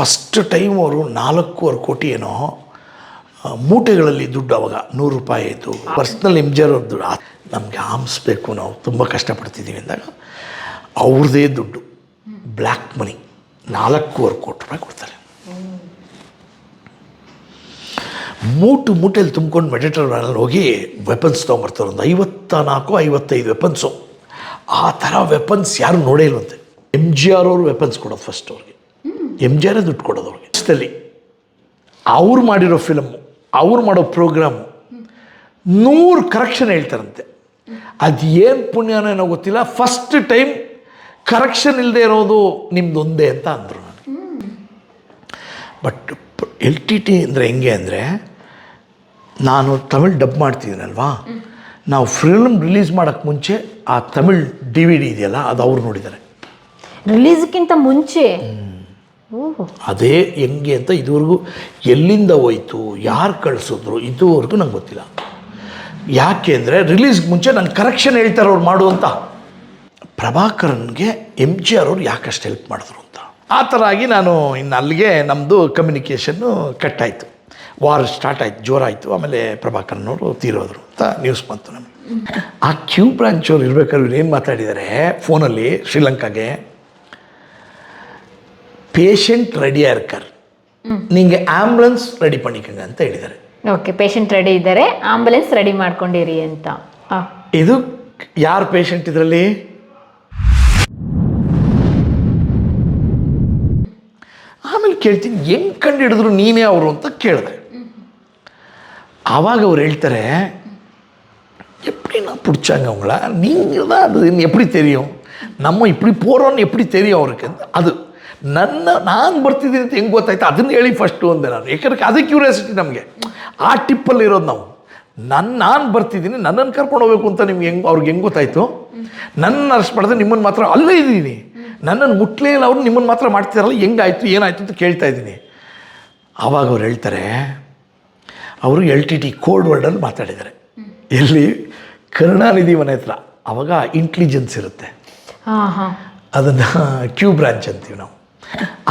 First time ಅವರು ನಾಲ್ಕೂವರೆ ಕೋಟಿ ಏನೋ ಮೂಟೆಗಳಲ್ಲಿ ದುಡ್ಡು ಅವಾಗ, ನೂರು ರೂಪಾಯಿ ಆಯಿತು. ಪರ್ಸ್ನಲ್ ಇಂಜರ್ ಜಿ ದುಡ್ಡು. ನಮಗೆ ಆಮಿಸ್ಬೇಕು ನಾವು ತುಂಬ ಕಷ್ಟಪಡ್ತಿದ್ದೀವಿ ಅಂದಾಗ ಅವ್ರದ್ದೇ ದುಡ್ಡು. ಬ್ಲ್ಯಾಕ್ ಮನಿ, ನಾಲ್ಕೂವರೆ ಕೋಟಿ ರೂಪಾಯಿ ಕೊಡ್ತಾರೆ. ಮೂಟು ಮೂಟೆಯಲ್ಲಿ ತುಂಬ್ಕೊಂಡು ಅಲ್ಲಿ ಹೋಗಿ ವೆಪನ್ಸ್ ತೊಗೊಂಬರ್ತಾರೆ. ಒಂದು ಐವತ್ತ ನಾಲ್ಕು ಐವತ್ತೈದು ವೆಪನ್ಸು. ಆ ಥರ ವೆಪನ್ಸ್ ಯಾರು ನೋಡೇ ಇಲ್ವಂತೆ. ಎಂ ಜಿ ಆರ್ ಅವರು ವೆಪನ್ಸ್ ಕೊಡೋದು ಫಸ್ಟ್ ಅವ್ರಿಗೆ. ಎಂ ಜಿ ಆರೇ ದುಡ್ಡು ಕೊಡೋದು ಅವ್ರಿಗೆ. ಇಷ್ಟದಲ್ಲಿ ಅವ್ರು ಮಾಡಿರೋ ಫಿಲಮ್ಮು ಅವ್ರು ಮಾಡೋ ಪ್ರೋಗ್ರಾಮು ನೂರು ಕರೆಕ್ಷನ್ ಹೇಳ್ತಾರಂತೆ. ಅದು ಏನು ಪುಣ್ಯನೋ ಏನೋ ಗೊತ್ತಿಲ್ಲ. ಫಸ್ಟ್ ಟೈಮ್ ಕರೆಕ್ಷನ್ ಇಲ್ಲದೆ ಇರೋದು ನಿಮ್ದು ಒಂದೇ ಅಂತ ಅಂದರು ನಾನು. ಬಟ್ ಎಲ್ ಟಿ ಟಿ ಅಂದರೆ ಹೆಂಗೆ ಅಂದರೆ ನಾನು ತಮಿಳ್ ಡಬ್ ಮಾಡ್ತಿದ್ದೀನಲ್ವಾ? ನಾವು ಫಿಲ್ಮ್ ರಿಲೀಸ್ ಮಾಡೋಕ್ಕೆ ಮುಂಚೆ ಆ ತಮಿಳ್ ಡಿ ವಿ ಡಿ ಇದೆಯಲ್ಲ ಅದು ಅವ್ರು ನೋಡಿದ್ದಾರೆ. ರಿಲೀಸ್ಗಿಂತ ಮುಂಚೆ ಅದೇ ಹೆಂಗೆ ಅಂತ ಇದುವರೆಗೂ ಎಲ್ಲಿಂದ ಹೋಯ್ತು, ಯಾರು ಕಳಿಸಿದ್ರು, ಇದುವರೆಗೂ ನಂಗೆ ಗೊತ್ತಿಲ್ಲ. ಯಾಕೆ ಅಂದರೆ ರಿಲೀಸ್ಗೆ ಮುಂಚೆ ನಾನು ಕರೆಕ್ಷನ್ ಹೇಳ್ತಾರೆ ಅವ್ರು ಮಾಡುವಂತ. ಪ್ರಭಾಕರನ್ಗೆ ಎಂ ಜಿ ಆರ್ ಅವ್ರು ಯಾಕಷ್ಟು ಹೆಲ್ಪ್ ಮಾಡಿದ್ರು ಅಂತ. ಆ ಥರ ಆಗಿ ನಾನು ಇನ್ನು ಅಲ್ಲಿಗೆ ನಮ್ಮದು ಕಮ್ಯುನಿಕೇಷನ್ನು ಕಟ್ಟಾಯಿತು. ವಾರ್ ಸ್ಟಾರ್ಟ್ ಆಯಿತು, ಜೋರಾಯಿತು. ಆಮೇಲೆ ಪ್ರಭಾಕರನವರು ತೀರೋದ್ರು ಅಂತ ನ್ಯೂಸ್ ಬಂತು ನಮಗೆ. ಆ ಕ್ಯೂ ಬ್ರಾಂಚ್ ಅವ್ರು ಇರ್ಬೇಕಾದ್ರೆ ಏನು ಮಾತಾಡಿದ್ದಾರೆ ಫೋನಲ್ಲಿ ಶ್ರೀಲಂಕಾಗೆ பேஷண்ட் ರೆಡಿಯಾಗಿ இருக்கார் நீங்கள் ಆಂಬ್ಯುಲೆನ್ಸ್ ರೆಡಿ பண்ணிக்கோங்க ಅಂತ ಹೇಳಿದ್ದಾರೆ ಓಕೆ ಪೇಷಂಟ್ ರೆಡಿ ಇದ್ದಾರೆ ಆಂಬ್ಯುಲೆನ್ಸ್ ರೆಡಿ ಮಾಡ್ಕೊಂಡಿರಿ ಅಂತ ಇದು ಯಾರು ಪೇಷಂಟ್ ಇದರಲ್ಲಿ ಆಮೇಲೆ ಕೇಳ್ತೀನಿ ಹೆಂಗೆ ಕಂಡು ಹಿಡಿದ್ರು ನೀನೇ ಅವರು ಅಂತ ಕೇಳಿದೆ ಆವಾಗ ಅವ್ರು ಹೇಳ್ತಾರೆ எப்படின்னா பிடிச்சாங்க அவங்கள நீங்கள் தான் அது எப்படி தெரியும் நம்ம இப்படி போகிறோன்னு எப்படி தெரியும் அவருக்கு அது ನನ್ನ ನಾನು ಬರ್ತಿದ್ದೀನಿ ಅಂತ ಹೆಂಗೆ ಗೊತ್ತಾಯ್ತು? ಅದನ್ನು ಹೇಳಿ ಫಸ್ಟು ಅಂದೆ ನಾನು. ಯಾಕಂದ್ರೆ ಅದೇ ಕ್ಯೂರಿಯಾಸಿಟಿ ನಮಗೆ. ಆ ಟಿಪ್ಪಲ್ಲಿ ಇರೋದು ನಾವು. ನನ್ನ ನಾನು ಬರ್ತಿದ್ದೀನಿ ನನ್ನನ್ನು ಕರ್ಕೊಂಡು ಹೋಗ್ಬೇಕು ಅಂತ ನಿಮ್ಗೆ ಹೆಂಗೆ ಅವ್ರಿಗೆ ಹೆಂಗೆ ಗೊತ್ತಾಯಿತು? ನನ್ನ ಅರೆಸ್ಟ್ ಮಾಡಿದ್ರೆ ನಿಮ್ಮನ್ನು ಮಾತ್ರ ಅಲ್ಲೇ ಇದ್ದೀನಿ. ನನ್ನನ್ನು ಮುಟ್ಲೇ ಇಲ್ಲ ಅವ್ರು ನಿಮ್ಮನ್ನು ಮಾತ್ರ ಮಾಡ್ತಿರಲ್ಲ ಹೆಂಗಾಯ್ತು ಏನಾಯ್ತು ಅಂತ ಕೇಳ್ತಾ ಇದ್ದೀನಿ. ಆವಾಗ ಅವ್ರು ಹೇಳ್ತಾರೆ ಅವರು ಎಲ್ ಟಿ ಟಿ ಕೋಲ್ಡ್ ವರ್ಲ್ಡಲ್ಲಿ ಮಾತಾಡಿದ್ದಾರೆ. ಎಲ್ಲಿ? ಕರುಣಾನಿಧಿ ಮನೆ ಹತ್ರ. ಅವಾಗ ಇಂಟೆಲಿಜೆನ್ಸ್ ಇರುತ್ತೆ. ಅದನ್ನು ಕ್ಯೂ ಬ್ರಾಂಚ್ ಅಂತೀವಿ ನಾವು.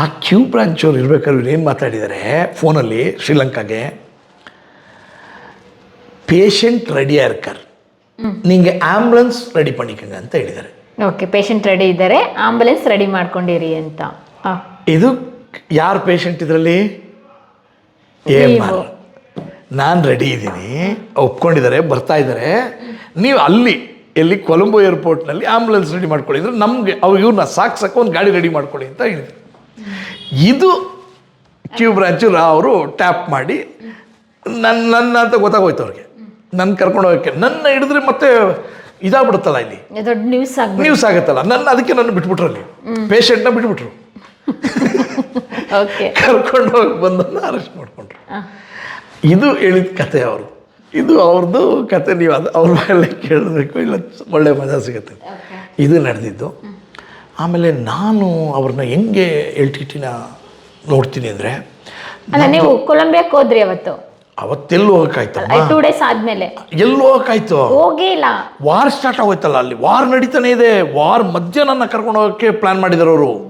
ಆ ಕ್ಯೂ ಬ್ರಾಂಚ್ ಅವ್ರು ಇರಬೇಕಾದ್ರೆ ಏನು ಮಾತಾಡಿದ್ದಾರೆ ಫೋನಲ್ಲಿ ಶ್ರೀಲಂಕಾಗೆ. ಪೇಷಂಟ್ ರೆಡಿ இருக்கார் ನಿಮಗೆ ಆಂಬುಲೆನ್ಸ್ ರೆಡಿ பண்ணிக்கோங்க ಅಂತ ಹೇಳಿದ್ದಾರೆ ಓಕೆ ಪೇಷಂಟ್ ರೆಡಿ ಇದ್ದಾರೆ ಆಂಬುಲೆನ್ಸ್ ರೆಡಿ ಮಾಡ್ಕೊಂಡಿರಿ ಅಂತ. ಇದು ಯಾರು ಪೇಷಂಟ್ ಇದರಲ್ಲಿ? ನಾನು ರೆಡಿ ಇದ್ದೀನಿ ಒಪ್ಕೊಂಡಿದ್ದಾರೆ ಬರ್ತಾ ಇದ್ದಾರೆ ನೀವು ಅಲ್ಲಿ ಎಲ್ಲಿ ಕೊಲಂಬೋ ಏರ್ಪೋರ್ಟ್ನಲ್ಲಿ ಆಂಬುಲೆನ್ಸ್ ರೆಡಿ ಮಾಡ್ಕೊಳ್ಳಿ ಅಂದರೆ ನಮಗೆ ಅವ್ರು ಇವ್ರನ್ನ ಸಾಕ್ಸಕ್ಕೆ ಒಂದು ಗಾಡಿ ರೆಡಿ ಮಾಡ್ಕೊಳ್ಳಿ ಅಂತ ಹೇಳಿದ್ರು. ಇದು ಕ್ಯೂ ಬ್ರಾಂಚು ಅವರು ಟ್ಯಾಪ್ ಮಾಡಿ ನನ್ನ ನನ್ನ ಅಂತ ಗೊತ್ತಾಗೋಯ್ತು ಅವ್ರಿಗೆ. ನನ್ನ ಕರ್ಕೊಂಡು ಹೋಗಕ್ಕೆ. ನನ್ನ ಹಿಡಿದ್ರೆ ಮತ್ತೆ ಇದಾಗ್ಬಿಡುತ್ತಲ್ಲ ಇಲ್ಲಿ? ದೊಡ್ಡ ನ್ಯೂಸ್ ನ್ಯೂಸ್ ಆಗುತ್ತಲ್ಲ. ನನ್ನ ಅದಕ್ಕೆ ನನ್ನ ಬಿಟ್ಬಿಟ್ರು ಅಲ್ಲಿ. ಪೇಷಂಟ್ನ ಬಿಟ್ಬಿಟ್ರು. ಕರ್ಕೊಂಡು ಹೋಗಿ ಬಂದನ್ನು ಅರೆಸ್ಟ್ ಮಾಡಿಕೊಂಡ್ರು. ಇದು ಹೇಳಿದ ಕತೆ ಅವರು. ಇದು ಅವ್ರದ್ದು ಕತೆ ನೀವು ಅದು ಅವ್ರ ಮೇಲೆ ಕೇಳಬೇಕು ಇಲ್ಲ ಒಳ್ಳೆ ಮಜಾ ಸಿಗುತ್ತೆ. ಇದು ನಡೆದಿದ್ದು. ಆಮೇಲೆ ನಾನು ಅವ್ರನ್ನ ಹೆಂಗೆ ಎಲ್ಟಿಟಿನ ಟಿ ಟಿನ ನೋಡ್ತೀನಿ ಅಂದರೆ ಅಲ್ಲ ನೀವು ಕೊಲಂಬಿಯಾಕ್ಕೆ ಹೋದ್ರಿ ಅವತ್ತು? ಅವತ್ತೆಲ್ಲೂ ಹೋಗಕ್ಕಾಯ್ತು ಟೂ ಡೇಸ್ ಆದ್ಮೇಲೆ. ಎಲ್ಲೂ ಹೋಗಕ್ಕಾಯ್ತು. ಹೋಗೇ ಇಲ್ಲ. ವಾರ್ ಸ್ಟಾರ್ಟ್ ಆಗೋಯ್ತಲ್ಲ ಅಲ್ಲಿ? ವಾರ್ ನಡೀತಾನೆ ಇದೆ. ವಾರ್ ಮಧ್ಯ ನನ್ನ ಕರ್ಕೊಂಡು ಹೋಗೋಕ್ಕೆ ಪ್ಲ್ಯಾನ್ ಮಾಡಿದಾರೆ ಅವರು.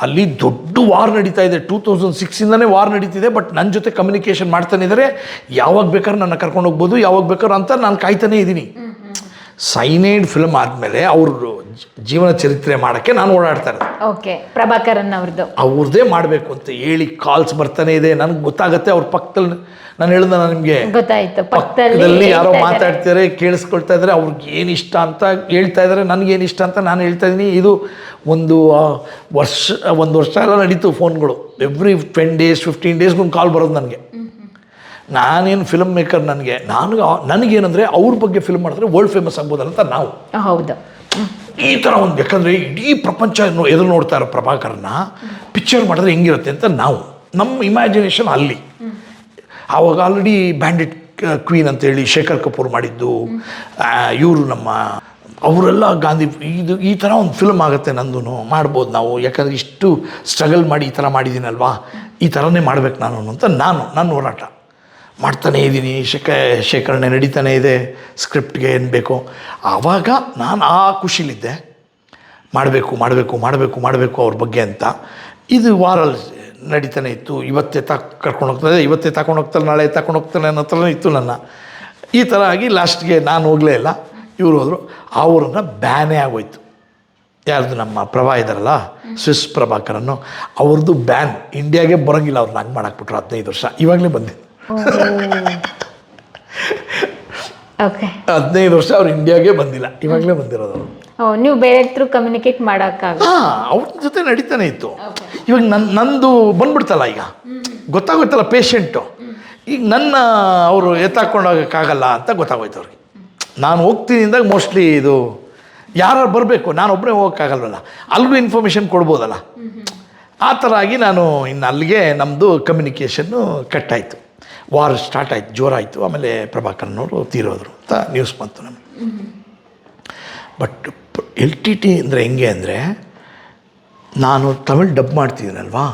ಅಲ್ಲಿ ದೊಡ್ಡ ವಾರ್ ನಡೀತಾ ಇದೆ. ಟೂ ತೌಸಂಡ್ ಸಿಕ್ಸಿಂದನೇ ವಾರ್ ನಡೀತಿದೆ ಬಟ್ ನನ್ನ ಜೊತೆ ಕಮ್ಯುನಿಕೇಷನ್ ಮಾಡ್ತಾನೆ ಇದ್ದಾರೆ ಯಾವಾಗ ಬೇಕಾದ್ರೆ ನನ್ನ ಕರ್ಕೊಂಡು ಹೋಗ್ಬೋದು ಯಾವಾಗ ಬೇಕಾದ್ರೂ ಅಂತ ನಾನು ಕಾಯ್ತಾನೆ ಇದ್ದೀನಿ. ಸೈನೈಡ್ ಫಿಲ್ಮ್ ಆದಮೇಲೆ ಅವ್ರದ್ದು ಜೀವನ ಚರಿತ್ರೆ ಮಾಡೋಕ್ಕೆ ನಾನು ಓಡಾಡ್ತಾ ಇರೋದು ಓಕೆ ಪ್ರಭಾಕರನ್ ಅವ್ರದ್ದು ಅವ್ರದ್ದೇ ಮಾಡಬೇಕು ಅಂತ ಹೇಳಿ ಕಾಲ್ಸ್ ಬರ್ತಾನೆ ಇದೆ. ನನಗೆ ಗೊತ್ತಾಗತ್ತೆ ಅವ್ರ ಪಕ್ಕದಲ್ಲಿ ನಾನು ಹೇಳ್ದೆ ನಾನು ನಿಮಗೆ. ಗೊತ್ತಾಯ್ತು. ಪಕ್ಕದಲ್ಲಿ ಯಾರೋ ಮಾತಾಡ್ತಿದ್ದಾರೆ ಮಾತಾಡ್ತಾರೆ ಕೇಳಿಸ್ಕೊಳ್ತಾ ಇದ್ದಾರೆ ಅವ್ರಿಗೆ ಏನು ಇಷ್ಟ ಅಂತ ಹೇಳ್ತಾ ಇದ್ದಾರೆ ನನಗೇನು ಇಷ್ಟ ಅಂತ ನಾನು ಹೇಳ್ತಾ ಇದ್ದೀನಿ ಇದು ಒಂದು ವರ್ಷ ಒಂದು ವರ್ಷ ಎಲ್ಲ ನಡೀತು ಫೋನ್ಗಳು. ಎವ್ರಿ ಟೆನ್ ಡೇಸ್ ಫಿಫ್ಟೀನ್ ಡೇಸ್ಗೊಂದು ಕಾಲ್ ಬರೋದು ನನಗೆ. ನಾನೇನು ಫಿಲ್ಮ್ ಮೇಕರ್ ನನಗೆ ನಾನು ನನಗೇನಂದರೆ ಅವ್ರ ಬಗ್ಗೆ ಫಿಲ್ಮ್ ಮಾಡಿದ್ರೆ ವರ್ಲ್ಡ್ ಫೇಮಸ್ ಆಗ್ಬೋದು ಅಂತ ನಾವು ಹೌದು. ಈ ಥರ ಒಂದು ಯಾಕಂದರೆ ಇಡೀ ಪ್ರಪಂಚ ಎದುರು ನೋಡ್ತಾ ಇರೋ ಪ್ರಭಾಕರನ್ನ ಪಿಕ್ಚರ್ ಮಾಡಿದ್ರೆ ಹೆಂಗಿರುತ್ತೆ ಅಂತ ನಾವು. ನಮ್ಮ ಇಮ್ಯಾಜಿನೇಷನ್ ಅಲ್ಲಿ. ಆವಾಗ ಆಲ್ರೆಡಿ ಬ್ಯಾಂಡಿಟ್ ಕ್ವೀನ್ ಅಂತೇಳಿ ಶೇಖರ್ ಕಪೂರ್ ಮಾಡಿದ್ದು ಇವರು ನಮ್ಮ ಅವರೆಲ್ಲ ಗಾಂಧಿ ಇದು ಈ ಥರ ಒಂದು ಫಿಲ್ಮ್ ಆಗುತ್ತೆ ನಂದು ಮಾಡ್ಬೋದು ನಾವು. ಯಾಕಂದರೆ ಇಷ್ಟು ಸ್ಟ್ರಗಲ್ ಮಾಡಿ ಈ ಥರ ಮಾಡಿದ್ದೀನಲ್ವಾ ಈ ಥರನೇ ಮಾಡ್ಬೇಕು ನಾನು ಅಂತ ನಾನು ನನ್ನ ಹೋರಾಟ. ಮಾಡ್ತಾನೇ ಇದ್ದೀನಿ, ಶೇಖ ಶೇಖರಣೆ ನಡೀತಾನೆ ಇದೆ, ಸ್ಕ್ರಿಪ್ಟ್ಗೆ ಏನು ಬೇಕೋ. ಆವಾಗ ನಾನು ಆ ಖುಷಿಲಿದ್ದೆ. ಮಾಡಬೇಕು ಮಾಡಬೇಕು ಮಾಡಬೇಕು ಮಾಡಬೇಕು ಅವ್ರ ಬಗ್ಗೆ ಅಂತ. ಇದು ವಾರಲ್ಲಿ ನಡೀತಾನೆ ಇತ್ತು. ಇವತ್ತೇ ತಾಕ್ ಕರ್ಕೊಂಡು ಹೋಗ್ತದೆ ಇವತ್ತೇ ತಗೊಂಡು ಹೋಗ್ತಾನೆ ನಾಳೆ ತಗೊಂಡು ಹೋಗ್ತಾನೆ ಅನ್ನೋ ಥರ ಇತ್ತು ನನ್ನ. ಈ ಥರ ಆಗಿ ಲಾಸ್ಟ್ಗೆ ನಾನು ಹೋಗಲೇ ಇಲ್ಲ. ಇವರು ಹೋದರು. ಅವ್ರನ್ನ ಬ್ಯಾನೇ ಆಗೋಯ್ತು. ಯಾರ್ದು ನಮ್ಮ ಪ್ರಭಾ ಇದ್ದಾರಲ್ಲ ಸ್ವಿಸ್ ಪ್ರಭಾಕರನ್ನು. ಅವ್ರದ್ದು ಬ್ಯಾನ್. ಇಂಡಿಯಾಗೆ ಬರೋಂಗಿಲ್ಲ ಅವ್ರನ್ನ ಹಂಗೆ ಮಾಡಾಕ್ಬಿಟ್ರು ಹದಿನೈದು ವರ್ಷ. ಇವಾಗಲೇ ಬಂದೆ. ಓಕೆ ಹದಿನೈದು ವರ್ಷ ಅವ್ರು ಇಂಡಿಯಾಗೆ ಬಂದಿಲ್ಲ. ಇವಾಗಲೇ ಬಂದಿರೋದು ಅವರು. ನೀವು ಬೇರೆ ಥ್ರೂ ಕಮ್ಯುನಿಕೇಟ್ ಮಾಡೋಕ್ಕಾಗ ಹಾಂ ಅವ್ರ ಜೊತೆ ನಡೀತಾನೆ ಇತ್ತು. ಇವಾಗ ನನ್ನ ನಂದು ಬಂದ್ಬಿಡ್ತಲ್ಲ ಈಗ. ಗೊತ್ತಾಗೋಯ್ತಲ್ಲ ಪೇಷಂಟು ಈಗ ನನ್ನ ಅವರು ಎತ್ತಾಕೊಂಡೋಗೋಕ್ಕಾಗಲ್ಲ ಅಂತ ಗೊತ್ತಾಗೋಯ್ತು ಅವ್ರಿಗೆ. ನಾನು ಹೋಗ್ತೀನಿ ಅಂದಾಗ ಮೋಸ್ಟ್ಲಿ ಇದು ಯಾರು ಬರಬೇಕು ನಾನು ಒಬ್ಬನೇ ಹೋಗೋಕ್ಕಾಗಲ್ವಲ್ಲ. ಅಲ್ಲಿಗೂ ಇನ್ಫಾರ್ಮೇಷನ್ ಕೊಡ್ಬೋದಲ್ಲ. ಆ ಥರ ಆಗಿ ನಾನು ಇನ್ನು ಅಲ್ಲಿಗೆ ನಮ್ಮದು ಕಮ್ಯುನಿಕೇಷನ್ನು ಕಟ್ಟಾಯಿತು. ವಾರ್ ಸ್ಟಾರ್ಟ್ ಆಯಿತು ಜೋರಾಯಿತು ಆಮೇಲೆ ಪ್ರಭಾಕರನವರು ತೀರೋದ್ರು ಅಂತ ನ್ಯೂಸ್ ಬಂತು ನಮಗೆ. ಬಟ್ ಎಲ್ ಟಿ ಟಿ ಅಂದರೆ ಹೆಂಗೆ ಅಂದರೆ ನಾನು ತಮಿಳ್ ಡಬ್ ಮಾಡ್ತಿದ್ದೀನಲ್ವಾ?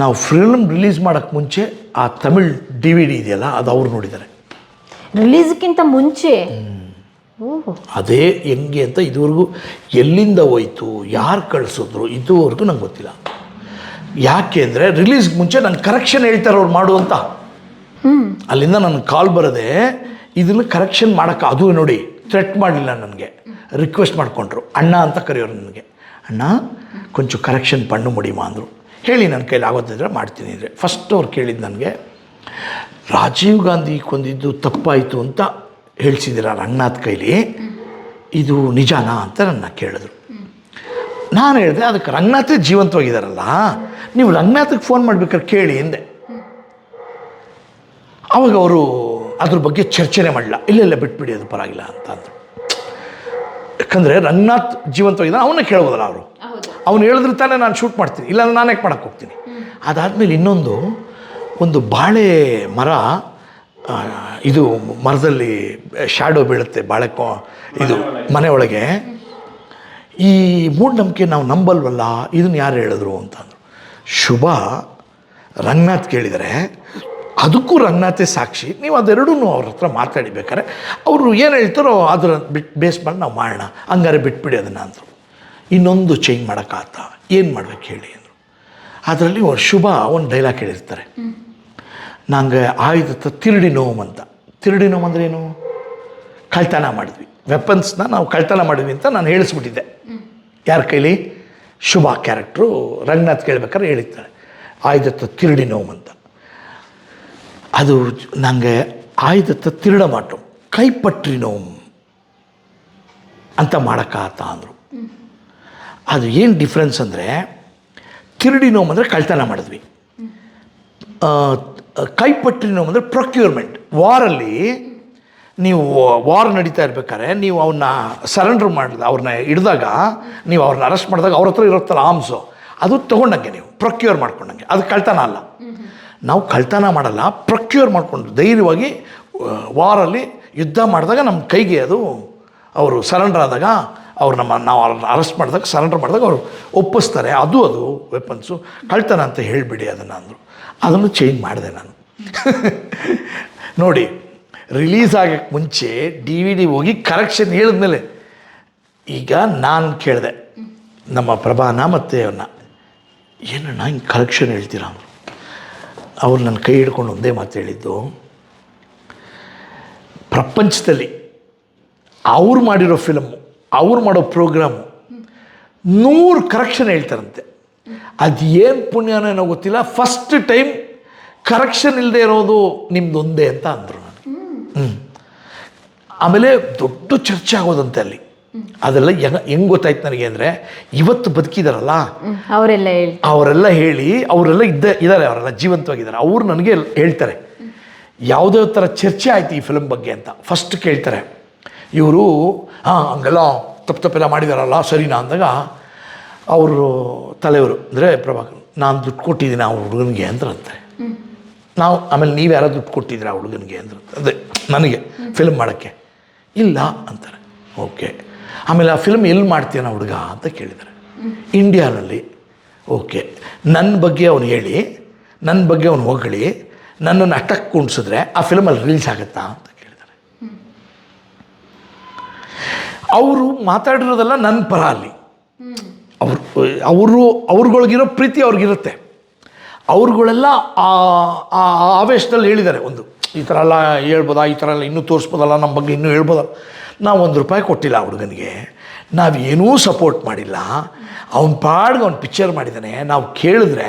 ನಾವು ಫಿಲ್ಮ್ ರಿಲೀಸ್ ಮಾಡೋಕ್ಕೆ ಮುಂಚೆ ಆ ತಮಿಳ್ ಡಿ ವಿ ಡಿ ಇದೆಯಲ್ಲ ಅದು ಅವ್ರು ನೋಡಿದ್ದಾರೆ. ರಿಲೀಸ್ಗಿಂತ ಮುಂಚೆ? ಅದೇ ಹೆಂಗೆ ಅಂತ ಇದುವರೆಗೂ ಎಲ್ಲಿಂದ ಹೋಯ್ತು ಯಾರು ಕಳಿಸಿದ್ರು ಇದುವರೆಗೂ ನಂಗೆ ಗೊತ್ತಿಲ್ಲ. ಯಾಕೆ ಅಂದರೆ ರಿಲೀಸ್ಗೆ ಮುಂಚೆ ನಾನು ಕರೆಕ್ಷನ್ ಹೇಳ್ತಾರೆ ಅವ್ರು ಮಾಡು ಅಂತ ಅಲ್ಲಿಂದ ನನ್ನ ಕಾಲ್ ಬರದೆ ಇದನ್ನು ಕರೆಕ್ಷನ್ ಮಾಡೋಕ್ಕೆ ಅದು ನೋಡಿ ಥ್ರೆಟ್ ಮಾಡಲಿಲ್ಲ ನನಗೆ. ರಿಕ್ವೆಸ್ಟ್ ಮಾಡಿಕೊಂಡ್ರು. ಅಣ್ಣ ಅಂತ ಕರೆಯೋರು ನನಗೆ. ಅಣ್ಣ, ಕೊಂಚ ಕರೆಕ್ಷನ್ ಪಣ್ಣು ಮುಡಿಮಾ ಅಂದರು. ಹೇಳಿ ನನ್ನ ಕೈಲಿ ಆಗೋದಿದ್ರೆ ಮಾಡ್ತೀನಿ ಅಂದರೆ ಫಸ್ಟ್ ಅವ್ರು ಕೇಳಿದ್ದು ನನಗೆ, ರಾಜೀವ್ ಗಾಂಧಿ ಕೊಂದಿದ್ದು ತಪ್ಪಾಯಿತು ಅಂತ ಹೇಳ್ಸಿದ್ದೀರ ರಂಗನಾಥ್ ಕೈಲಿ? ಇದು ನಿಜಾನಾ? ಅಂತ ನನ್ನ ಕೇಳಿದ್ರು. ನಾನು ಹೇಳಿದೆ, ಅದಕ್ಕೆ ರಂಗನಾಥೇ ಜೀವಂತವಾಗಿದ್ದಾರಲ್ಲ ನೀವು ರಂಗನಾಥಿಗೆ ಫೋನ್ ಮಾಡ್ಬೇಕಾದ್ರೆ ಕೇಳಿ ಎಂದೆ. ಅವಾಗ ಅವರು ಅದ್ರ ಬಗ್ಗೆ ಚರ್ಚೆನೆ ಮಾಡಲ್ಲ ಇಲ್ಲ ಇಲ್ಲ ಬಿಟ್ಬಿಡಿ ಅದು ಪರವಾಗಿಲ್ಲ ಅಂತ ಅಂದರು. ಯಾಕಂದರೆ ರಂಗನಾಥ್ ಜೀವಂತವಾಗಿದ್ದಾನೆ ಅವನ್ನ ಕೇಳ್ಬೋದಲ್ಲ ಅವರು. ಅವ್ನು ಹೇಳಿದ್ರೆ ತಾನೇ ನಾನು ಶೂಟ್ ಮಾಡ್ತೀನಿ ಇಲ್ಲ ನಾನು ಯಾಕೆ ಮಾಡೋಕ್ಕೆ ಹೋಗ್ತೀನಿ? ಅದಾದಮೇಲೆ ಇನ್ನೊಂದು ಒಂದು ಬಾಳೆ ಮರ ಇದು ಮರದಲ್ಲಿ ಶ್ಯಾಡೋ ಬೀಳುತ್ತೆ ಬಾಳೆ ಕೊ ಇದು ಮನೆ ಒಳಗೆ. ಈ ಮೂಢನಂಬಿಕೆ ನಾವು ನಂಬಲ್ವಲ್ಲ ಇದನ್ನು ಯಾರು ಹೇಳಿದ್ರು ಅಂತಂದರು ಶುಭ ರಂಗನಾಥ್ ಕೇಳಿದರೆ ಅದಕ್ಕೂ ರಂಗನಾಥೇ ಸಾಕ್ಷಿ. ನೀವು ಅದೆರಡೂ ಅವ್ರ ಹತ್ರ ಮಾತಾಡಿಬೇಕಾರೆ ಅವರು ಏನು ಹೇಳ್ತಾರೋ ಅದರ ಬಿಟ್ಟು ಬೇಸ್ ಮಾಡಿ ನಾವು ಮಾಡೋಣ. ಹಂಗಾರೆ ಬಿಟ್ಬಿಡಿ ಅದನ್ನು ಅಂದರು. ಇನ್ನೊಂದು ಚೇಂಜ್ ಮಾಡೋಕ್ಕಾಗ್ತ? ಏನು ಮಾಡ್ಬೇಕು ಹೇಳಿ ಅಂದರು. ಅದರಲ್ಲಿ ಒಂದು ಶುಭ, ಒಂದು ಡೈಲಾಗ್ ಹೇಳಿರ್ತಾರೆ. ನಂಗೆ ಆಯುಧ ತಿರುಡಿ ನೋವು ಅಂತ. ತಿರುಡಿ ನೋವು ಅಂದ್ರೆ ಏನು? ಕಳ್ತನ ಮಾಡಿದ್ವಿ. ವೆಪನ್ಸ್ನ ನಾವು ಕಳ್ತನ ಮಾಡಿದ್ವಿ ಅಂತ ನಾನು ಹೇಳಿಸ್ಬಿಟ್ಟಿದ್ದೆ. ಯಾರ ಕೈಲಿ? ಶುಭ ಕ್ಯಾರೆಕ್ಟ್ರು ರಂಗನಾಥ್ ಕೇಳ್ಬೇಕಾದ್ರೆ ಹೇಳಿರ್ತಾರೆ. ಆಯುಧತ್ತ ತಿರುಡಿ ನೋವು ಅಂತ. ಅದು நாங்கள் ಆಯುಧತ್ತ ತಿರುಡ ಮಾಟು ಕೈಪಟ್ರಿ ನೋವು ಅಂತ ಮಾಡೋಕ್ಕಾತ ಅಂದರು. ಅದು ಏನು ಡಿಫ್ರೆನ್ಸ್ ಅಂದರೆ ತಿರುಡಿ ನೋವು ಅಂದರೆ ಕಳ್ತನ ಮಾಡಿದ್ವಿ. ಕೈಪಟ್ರಿ ನೋವು ಅಂದರೆ ಪ್ರೊಕ್ಯೂರ್ಮೆಂಟ್ ವಾರಲ್ಲಿ ನೀವು ವಾರ್ ನಡೀತಾ ಇರ್ಬೇಕಾದ್ರೆ, ನೀವು ಅವನ್ನ ಸರೆಂಡ್ರ್ ಮಾಡಿದ ಅವ್ರನ್ನ ಹಿಡಿದಾಗ, ನೀವು ಅವ್ರನ್ನ ಅರೆಸ್ಟ್ ಮಾಡಿದಾಗ ಅವ್ರ ಹತ್ರ ಇರುತ್ತಲ್ಲ ಆರ್ಮ್ಸು ಅದು ತೊಗೊಂಡಂಗೆ ನೀವು ಪ್ರೊಕ್ಯೂರ್ ಮಾಡ್ಕೊಂಡಂಗೆ. ಅದು ಕಳ್ತನ ಅಲ್ಲ. ನಾವು ಕಳ್ತನ ಮಾಡಲ್ಲ ಪ್ರೊಕ್ಯೂರ್ ಮಾಡಿಕೊಂಡು ಧೈರ್ಯವಾಗಿ ವಾರಲ್ಲಿ ಯುದ್ಧ ಮಾಡಿದಾಗ ನಮ್ಮ ಕೈಗೆ ಅದು ಅವರು ಸರೆಂಡರ್ ಆದಾಗ, ಅವ್ರು ನಮ್ಮ, ನಾವು ಅವ್ರನ್ನ ಅರೆಸ್ಟ್ ಮಾಡಿದಾಗ ಸರೆಂಡರ್ ಮಾಡಿದಾಗ ಅವರು ಒಪ್ಪಿಸ್ತಾರೆ. ಅದು ಅದು ವೆಪನ್ಸು ಕಳ್ತನ ಅಂತ ಹೇಳಿಬಿಡಿ ಅದನ್ನು ಅಂದರು. ಅದನ್ನು ಚೇಂಜ್ ಮಾಡಿದೆ ನಾನು. ನೋಡಿ ರಿಲೀಸ್ ಆಗೋಕ್ಕೆ ಮುಂಚೆ ಡಿ ವಿ ಡಿ ಹೋಗಿ ಕರೆಕ್ಷನ್ ಹೇಳಿದ್ಮೇಲೆ ಈಗ ನಾನು ಕೇಳಿದೆ ನಮ್ಮ ಪ್ರಭಾನ ಮತ್ತು ಅವನ್ನ ಏನಣ್ಣ ಹಿಂಗೆ ಕರೆಕ್ಷನ್ ಹೇಳ್ತೀರಾ ಅಂದರು. ಅವ್ರು ನನ್ನ ಕೈ ಹಿಡ್ಕೊಂಡು ಒಂದೇ ಮಾತು ಹೇಳಿದ್ದು, ಪ್ರಪಂಚದಲ್ಲಿ ಅವ್ರು ಮಾಡಿರೋ ಫಿಲಮ್ಮು ಅವ್ರು ಮಾಡೋ ಪ್ರೋಗ್ರಾಮು ನೂರು ಕರೆಕ್ಷನ್ ಹೇಳ್ತಾರಂತೆ. ಅದು ಏನು ಪುಣ್ಯನೋ ಏನೋ ಗೊತ್ತಿಲ್ಲ ಫಸ್ಟ್ ಟೈಮ್ ಕರೆಕ್ಷನ್ ಇಲ್ಲದೆ ಇರೋದು ನಿಮ್ದು ಒಂದೇ ಅಂತ ಅಂದರು ನಾನು. ಹ್ಞೂ ಆಮೇಲೆ ದೊಡ್ಡ ಚರ್ಚೆ ಆಗೋದಂತೆ ಅಲ್ಲಿ. ಅದೆಲ್ಲ ಹೆಂಗ್ ಹೆಂಗೆ ಗೊತ್ತಾಯ್ತು ನನಗೆ ಅಂದ್ರೆ ಇವತ್ತು ಬದುಕಿದಾರಲ್ಲ? ಅವರೆಲ್ಲ ಅವರೆಲ್ಲ ಹೇಳಿ ಅವರೆಲ್ಲ ಇದ್ದ ಇದ್ದಾರೆ ಅವರೆಲ್ಲ ಜೀವಂತವಾಗಿದ್ದಾರೆ. ಅವ್ರು ನನಗೆ ಹೇಳ್ತಾರೆ ಯಾವುದೇ ಥರ ಚರ್ಚೆ ಆಯ್ತು ಈ ಫಿಲ್ಮ್ ಬಗ್ಗೆ ಅಂತ. ಫಸ್ಟ್ ಕೇಳ್ತಾರೆ ಇವರು ಹಾಂ ಹಂಗೆಲ್ಲ ತಪ್ಪು ತಪ್ಪೆಲ್ಲ ಮಾಡಿದಾರಲ್ಲ ಸರಿನಾ? ಅಂದಾಗ ಅವರು ತಲೆಯವರು ಅಂದರೆ ಪ್ರಭಾಕರ್ ನಾನು ದುಡ್ಡು ಕೊಟ್ಟಿದ್ದೀನಿ ಆ ಹುಡುಗನಿಗೆ ಅಂತ ಅಂತಾರೆ. ನಾವು ಆಮೇಲೆ ನೀವು ಯಾರೋ ದುಡ್ಡು ಕೊಟ್ಟಿದ್ದೀರಾ ಆ ಹುಡುಗನಿಗೆ ಅಂದ್ರೆ ಅದೇ ನನಗೆ ಫಿಲ್ಮ್ ಮಾಡೋಕ್ಕೆ. ಇಲ್ಲ ಅಂತಾರೆ. ಓಕೆ. ಆಮೇಲೆ ಆ ಫಿಲ್ಮ್ ಎಲ್ಲಿ ಮಾಡ್ತೀಯನ ಹುಡುಗ ಅಂತ ಕೇಳಿದ್ದಾರೆ ಇಂಡಿಯಾದಲ್ಲಿ ಓಕೆ ನನ್ನ ಬಗ್ಗೆ ಅವನು ಹೇಳಿ ನನ್ನ ಬಗ್ಗೆ ಅವನು ಹೊಗಳಿ, ನನ್ನನ್ನು ಅಟಕ್ ಕುಣಿಸಿದ್ರೆ ಆ ಫಿಲ್ಮಲ್ಲಿ ರಿಲೀಸ್ ಆಗುತ್ತಾ ಅಂತ ಕೇಳಿದ್ದಾರೆ ಅವರು ಮಾತಾಡಿರೋದೆಲ್ಲ ನನ್ನ ಪರ ಅಲ್ಲಿ. ಅವರು ಅವರು, ಅವ್ರಿಗೊಳಗಿರೋ ಪ್ರೀತಿ ಅವ್ರಿಗಿರುತ್ತೆ. ಅವ್ರುಗಳೆಲ್ಲ ಆ ಆವೇಶದಲ್ಲಿ ಹೇಳಿದ್ದಾರೆ ಒಂದು, ಈ ಥರ ಎಲ್ಲ ಹೇಳ್ಬೋದಾ, ಈ ಥರ ಎಲ್ಲ ಇನ್ನೂ ತೋರಿಸ್ಬೋದಲ್ಲ ನಮ್ಮ ಬಗ್ಗೆ ಇನ್ನೂ ಹೇಳ್ಬೋದಲ್ಲ. ನಾವು ಒಂದು ರೂಪಾಯಿ ಕೊಟ್ಟಿಲ್ಲ ಆ ಹುಡುಗನಿಗೆ ಏನೂ ಸಪೋರ್ಟ್ ಮಾಡಿಲ್ಲ. ಅವನ ಪಾಡ್ಗೆ ಅವ್ನು ಪಿಕ್ಚರ್ ಮಾಡಿದ್ದಾನೆ ನಾವು ಕೇಳಿದ್ರೆ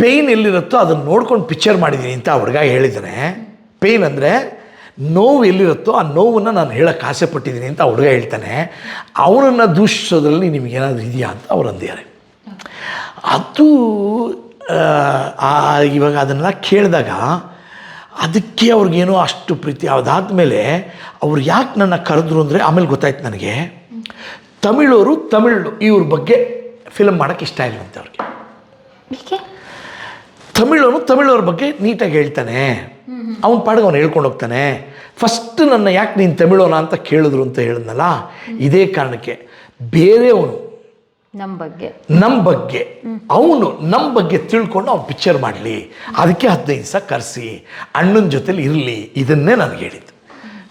ಪೇಯ್ನ್ ಎಲ್ಲಿರುತ್ತೋ ಅದನ್ನು ನೋಡ್ಕೊಂಡು ಪಿಕ್ಚರ್ ಮಾಡಿದ್ದೀನಿ ಅಂತ ಹುಡುಗ ಹೇಳಿದ್ದಾನೆ ಪೇಯ್ನ್ ಅಂದರೆ, ನೋವು ಎಲ್ಲಿರುತ್ತೋ ಆ ನೋವನ್ನು ನಾನು ಹೇಳೋಕ್ಕೆ ಆಸೆ ಪಟ್ಟಿದ್ದೀನಿ ಅಂತ ಹುಡುಗ ಹೇಳ್ತಾನೆ. ಅವನನ್ನು ದೂಷಿಸೋದ್ರಲ್ಲಿ ನಿಮಗೇನಾದರೂ ಇದೆಯಾ ಅಂತ ಅವ್ರು ಅಂದಿದ್ದಾರೆ. ಅದು ಇವಾಗ ಅದನ್ನೆಲ್ಲ ಕೇಳಿದಾಗ ಅದಕ್ಕೆ ಅವ್ರಿಗೇನೋ ಅಷ್ಟು ಪ್ರೀತಿ. ಅದಾದಮೇಲೆ ಅವ್ರು ಯಾಕೆ ನನ್ನ ಕರೆದ್ರು ಅಂದರೆ ಆಮೇಲೆ ಗೊತ್ತಾಯ್ತು ನನಗೆ. ತಮಿಳವರು ತಮಿಳು ಇವ್ರ ಬಗ್ಗೆ ಫಿಲಮ್ ಮಾಡೋಕ್ಕೆ ಇಷ್ಟ ಇಲ್ಲವಂತೆ ಅವ್ರಿಗೆ. ತಮಿಳವನು ತಮಿಳವ್ರ ಬಗ್ಗೆ ನೀಟಾಗಿ ಹೇಳ್ತಾನೆ. ಅವನ ಪಾಡಿಗೆ ಅವನು ಹೇಳ್ಕೊಂಡು ಹೋಗ್ತಾನೆ. ಫಸ್ಟ್ ನನ್ನ ಯಾಕೆ ನೀನು ತಮಿಳೋನ ಅಂತ ಕೇಳಿದ್ರು ಅಂತ ಹೇಳಿದ್ನಲ್ಲ ಇದೇ ಕಾರಣಕ್ಕೆ ಬೇರೆಯವನು ನಮ್ಮ ಬಗ್ಗೆ. ನಮ್ಮ ಬಗ್ಗೆ. ಅವನು ನಮ್ಮ ಬಗ್ಗೆ ತಿಳ್ಕೊಂಡು ಅವ್ನು ಪಿಕ್ಚರ್ ಮಾಡಲಿ. ಅದಕ್ಕೆ ಹದಿನೈದು ದಿವಸ ಕರೆಸಿ. ಅಣ್ಣನ ಜೊತೆಲಿ ಇರಲಿ. ಇದನ್ನೇ ನನಗೆ ಹೇಳಿದ್ದು.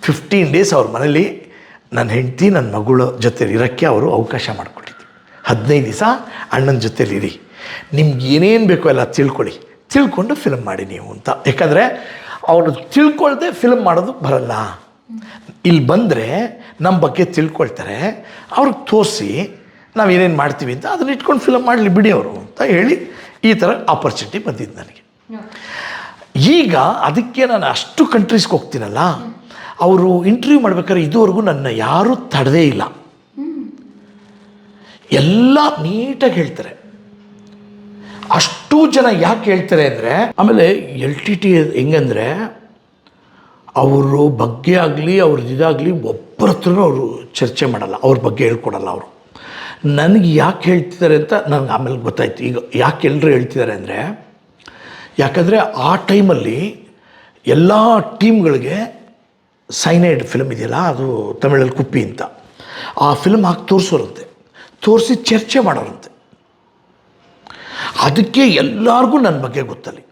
ಫಿಫ್ಟೀನ್ ಡೇಸ್ ಅವ್ರ ಮನೇಲಿ ನನ್ನ ಹೆಂಡತಿ ನನ್ನ ಮಗಳು ಜೊತೆಲಿ ಇರೋಕ್ಕೆ ಅವರು ಅವಕಾಶ ಮಾಡಿಕೊಟ್ಟಿದ್ದು ಹದಿನೈದು ದಿವಸ ಅಣ್ಣನ ಜೊತೆಲಿ ಇರಿ. ನಿಮ್ಗೆ ಏನೇನು ಬೇಕೋ ಎಲ್ಲ ತಿಳ್ಕೊಳ್ಳಿ. ತಿಳ್ಕೊಂಡು ಫಿಲ್ಮ್ ಮಾಡಿ ನೀವು ಅಂತ. ಯಾಕಂದರೆ ಅವರು ತಿಳ್ಕೊಳ್ದೆ ಫಿಲ್ಮ್ ಮಾಡೋದು ಬರಲ್ಲ. ಇಲ್ಲಿ ಬಂದರೆ ನಮ್ಮ ಬಗ್ಗೆ ತಿಳ್ಕೊಳ್ತಾರೆ. ಅವ್ರಿಗೆ ತೋರಿಸಿ ನಾವು ಏನೇನು ಮಾಡ್ತೀವಿ ಅಂತ ಅದನ್ನ ಇಟ್ಕೊಂಡು ಫಿಲಮ್ ಮಾಡಲಿ ಬಿಡಿ ಅವರು ಅಂತ ಹೇಳಿ ಈ ಥರ ಆಪರ್ಚುನಿಟಿ ಬಂದಿದ್ದು ನನಗೆ. ಈಗ ಅದಕ್ಕೆ ನಾನು ಅಷ್ಟು ಕಂಟ್ರೀಸ್ಗೆ ಹೋಗ್ತೀನಲ್ಲ, ಅವರು ಇಂಟರ್ವ್ಯೂ ಮಾಡ್ಬೇಕಾದ್ರೆ ಇದುವರೆಗೂ ನನ್ನ ಯಾರೂ ತಡದೇ ಇಲ್ಲ. ಎಲ್ಲ ನೀಟಾಗಿ ಹೇಳ್ತಾರೆ. ಅಷ್ಟು ಜನ ಯಾಕೆ ಹೇಳ್ತಾರೆ ಅಂದರೆ, ಆಮೇಲೆ ಎಲ್ ಟಿ ಟಿ ಹೆಂಗಂದರೆ, ಅವರು ಬಗ್ಗೆ ಆಗಲಿ ಅವ್ರದ್ದು ಇದಾಗಲಿ ಒಬ್ಬರ ಹತ್ರನೂ ಅವರು ಚರ್ಚೆ ಮಾಡಲ್ಲ, ಅವ್ರ ಬಗ್ಗೆ ಹೇಳ್ಕೊಡಲ್ಲ ಅವರು. ನನಗೆ ಯಾಕೆ ಹೇಳ್ತಿದ್ದಾರೆ ಅಂತ ನನಗೆ ಆಮೇಲೆ ಗೊತ್ತಾಯ್ತು. ಈಗ ಯಾಕೆ ಎಲ್ಲರೂ ಹೇಳ್ತಿದ್ದಾರೆ ಅಂದರೆ, ಯಾಕಂದರೆ ಆ ಟೈಮಲ್ಲಿ ಎಲ್ಲ ಟೀಮ್ಗಳಿಗೆ ಸೈನೈಡ್ ಫಿಲಮ್ ಇದೆಯಲ್ಲ, ಅದು ತಮಿಳಲ್ಲಿ ಕುಪ್ಪಿ ಅಂತ. ಆ ಫಿಲ್ಮ್ ಹಾಕಿ ತೋರಿಸೋರಂತೆ. ತೋರಿಸಿ ಚರ್ಚೆ ಮಾಡೋರಂತೆ. ಅದಕ್ಕೆ ಎಲ್ಲರಿಗೂ ನನ್ನ ಬಗ್ಗೆ ಗೊತ್ತಲ್ಲಿ.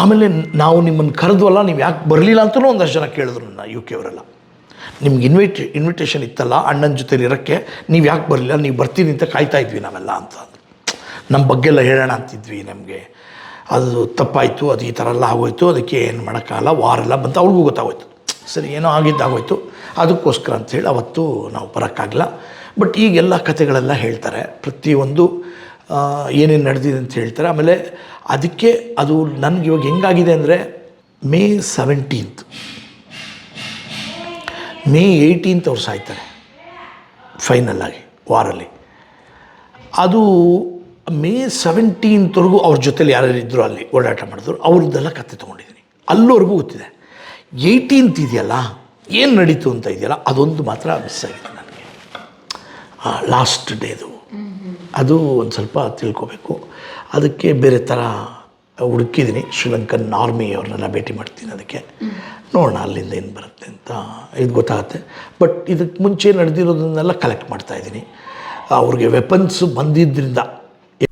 ಆಮೇಲೆ ನಾವು ನಿಮ್ಮನ್ನು ಕರೆದ್ವಲ್ಲ, ನೀವು ಯಾಕೆ ಬರಲಿಲ್ಲ ಅಂತಲೂ ಒಂದಷ್ಟು ಜನ ಕೇಳಿದ್ರು ನನ್ನ ಯು ಕೆ ಅವರೆಲ್ಲ. ನಿಮ್ಗೆ ಇನ್ವಿಟ್ ಇನ್ವಿಟೇಷನ್ ಇತ್ತಲ್ಲ, ಅಣ್ಣನ ಜೊತೆಲಿ ಇರೋಕ್ಕೆ, ನೀವು ಯಾಕೆ ಬರಲಿಲ್ಲ, ನೀವು ಬರ್ತೀನಿ ಅಂತ ಕಾಯ್ತಾ ಇದ್ವಿ ನಾವೆಲ್ಲ ಅಂತ. ನಮ್ಮ ಬಗ್ಗೆ ಎಲ್ಲ ಹೇಳೋಣ ಅಂತಿದ್ವಿ ನಮಗೆ. ಅದು ತಪ್ಪಾಯಿತು, ಅದು ಈ ಥರ ಎಲ್ಲ ಆಗೋಯ್ತು, ಅದಕ್ಕೆ ಏನು ಮಾಡೋಕ್ಕಾಗಲ್ಲ ವಾರೆಲ್ಲ ಬಂತು, ಅವ್ರಿಗೂ ಗೊತ್ತಾಗೋಯ್ತು. ಸರಿ, ಏನೋ ಆಗಿದ್ದು ಆಗೋಯ್ತು ಅದಕ್ಕೋಸ್ಕರ ಅಂಥೇಳಿ ಅವತ್ತು ನಾವು ಬರೋಕ್ಕಾಗಲ್ಲ ಬಟ್ ಈಗೆಲ್ಲ ಕಥೆಗಳೆಲ್ಲ ಹೇಳ್ತಾರೆ. ಪ್ರತಿಯೊಂದು ಏನೇನು ನಡೆದಿದೆ ಅಂತ ಹೇಳ್ತಾರೆ. ಆಮೇಲೆ ಅದಕ್ಕೆ ಅದು ನನಗೆ ಇವಾಗ ಹೆಂಗಾಗಿದೆ ಅಂದರೆ ಮೇ ಸೆವೆಂಟೀನ್ತ್ ಮೇ ಏಯ್ಟೀನ್ತ್ ಅವ್ರು ಸಾಯ್ತಾರೆ. ಫೈನಲ್ ಆಗಿ ವಾರಲ್ಲಿ. ಅದು ಮೇ ಸೆವೆಂಟೀನ್ತ್ವರೆಗೂ ಅವ್ರ ಜೊತೆಲಿ ಯಾರ್ಯಾರು ಇದ್ದರು ಅಲ್ಲಿ ಓಡಾಟ ಮಾಡಿದ್ರು. ಅವ್ರದ್ದೆಲ್ಲ ಕತೆ ತೊಗೊಂಡಿದ್ದೀನಿ. ಅಲ್ಲಿವರೆಗೂ ಗೊತ್ತಿದೆ. ಏಯ್ಟೀನ್ತ್ ಇದೆಯಲ್ಲ ಏನು ನಡೀತು ಅಂತ ಇದೆಯಲ್ಲ ಅದೊಂದು ಮಾತ್ರ ಮಿಸ್ ಆಗಿದೆ ನನಗೆ. ಲಾಸ್ಟ್ ಡೇದು ಅದು ಒಂದು ಸ್ವಲ್ಪ ತಿಳ್ಕೊಬೇಕು. ಅದಕ್ಕೆ ಬೇರೆ ಥರ ಹುಡುಕಿದ್ದೀನಿ. ಶ್ರೀಲಂಕನ್ ಆರ್ಮಿ ಅವ್ರನ್ನೆಲ್ಲ ಭೇಟಿ ಮಾಡ್ತೀನಿ ಅದಕ್ಕೆ. ನೋಡೋಣ ಅಲ್ಲಿಂದ ಏನು ಬರುತ್ತೆ ಅಂತ ಇದು ಗೊತ್ತಾಗುತ್ತೆ. ಬಟ್ ಇದಕ್ಕೆ ಮುಂಚೆ ನಡೆದಿರೋದನ್ನೆಲ್ಲ ಕಲೆಕ್ಟ್ ಮಾಡ್ತಾಯಿದ್ದೀನಿ ಅವ್ರಿಗೆ ವೆಪನ್ಸ್ ಬಂದಿದ್ದರಿಂದ